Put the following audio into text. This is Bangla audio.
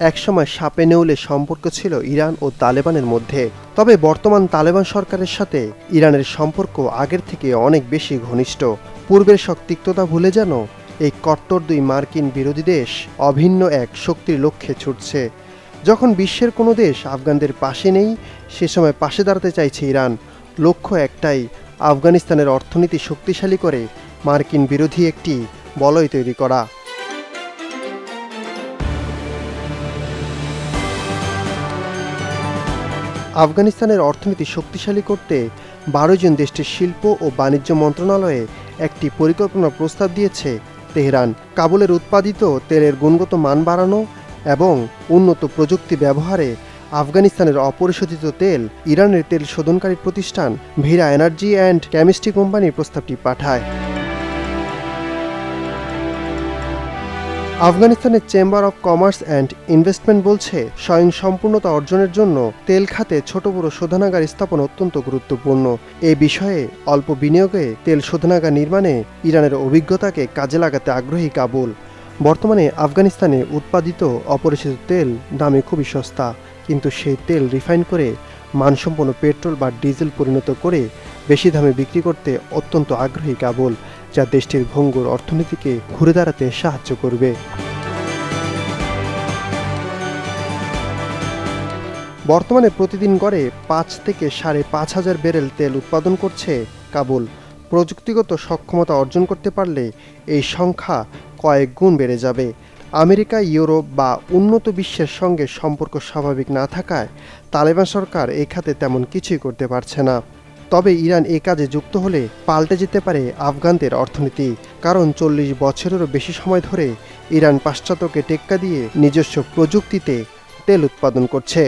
একসময় সাপে নেউলে সম্পর্ক ছিল ইরান ও তালেবানের মধ্যে। তবে বর্তমান তালেবান সরকারের সাথে ইরানের সম্পর্ক আগের থেকে অনেক বেশি ঘনিষ্ঠ। পূর্বের তিক্ততা ভুলে যেন এই কট্টর দুই মার্কিন বিরোধী দেশ অভিন্ন এক শক্তির লক্ষ্যে ছুটছে। যখন বিশ্বের কোনো দেশ আফগানদের পাশে নেই, সে সময় পাশে দাঁড়াতে চাইছে ইরান। লক্ষ্য একটাই, আফগানিস্তানের অর্থনীতি শক্তিশালী করে মার্কিন বিরোধী একটি বলয় তৈরি করা। আফগানিস্তানের অর্থনীতি শক্তিশালী করতে বারো জন দেশটির শিল্প ও বাণিজ্য মন্ত্রণালয়ে একটি পরিকল্পনা প্রস্তাব দিয়েছে তেহরান। কাবুলের উৎপাদিত তেলের গুণগত মান বাড়ানো এবং উন্নত প্রযুক্তি ব্যবহারে আফগানিস্তানের অপরিশোধিত তেল ইরানের তেল শোধনকারী প্রতিষ্ঠান ভিরা এনার্জি অ্যান্ড কেমিস্ট্রি কোম্পানির প্রস্তাবটি পাঠায়। আফগানিস্তানের chamber of commerce and investment বলছে, স্বয়ং সম্পূর্ণতা অর্জনের জন্য তেল খাতে ছোট বড় শোধনাগার স্থাপন অত্যন্ত গুরুত্বপূর্ণ। এ বিষয়ে অল্প বিনিয়োগে তেল শোধনাগার নির্মাণে ইরানের অভিজ্ঞতাকে কাজে লাগাতে আগ্রহী কাবুল। বর্তমানে আফগানিস্তানে উৎপাদিত অপরিচিত তেল দামে খুবই সস্তা, কিন্তু সেই তেল রিফাইন করে মানসম্পন্ন পেট্রোল বা ডিজেল পরিণত করে বেশি দামে বিক্রি করতে অত্যন্ত আগ্রহী কাবুল। যা দেশটির ভঙ্গুর অর্থনীতিকে ঘুরে দাঁড়াতে সাহায্য করবে। বর্তমানে প্রতিদিন গড়ে পাঁচ থেকে সাড়ে পাঁচ হাজার ব্যারেল তেল উৎপাদন করছে কাবুল। প্রযুক্তিগত সক্ষমতা অর্জন করতে পারলে এই সংখ্যা কয়েক গুণ বেড়ে যাবে। আমেরিকা, ইউরোপ বা উন্নত বিশ্বের সঙ্গে সম্পর্ক স্বাভাবিক না থাকায় তালেবান সরকার এই খাতে তেমন কিছুই করতে পারছে না। তবে ইরান এ কাজে যুক্ত হলে পাল্টে যেতে পারে আফগানদের অর্থনীতি, কারণ চল্লিশ বছরেরও বেশি সময় ধরে ইরান পাশ্চাত্যকে টেক্কা দিয়ে নিজস্ব প্রযুক্তিতে তেল উৎপাদন করছে।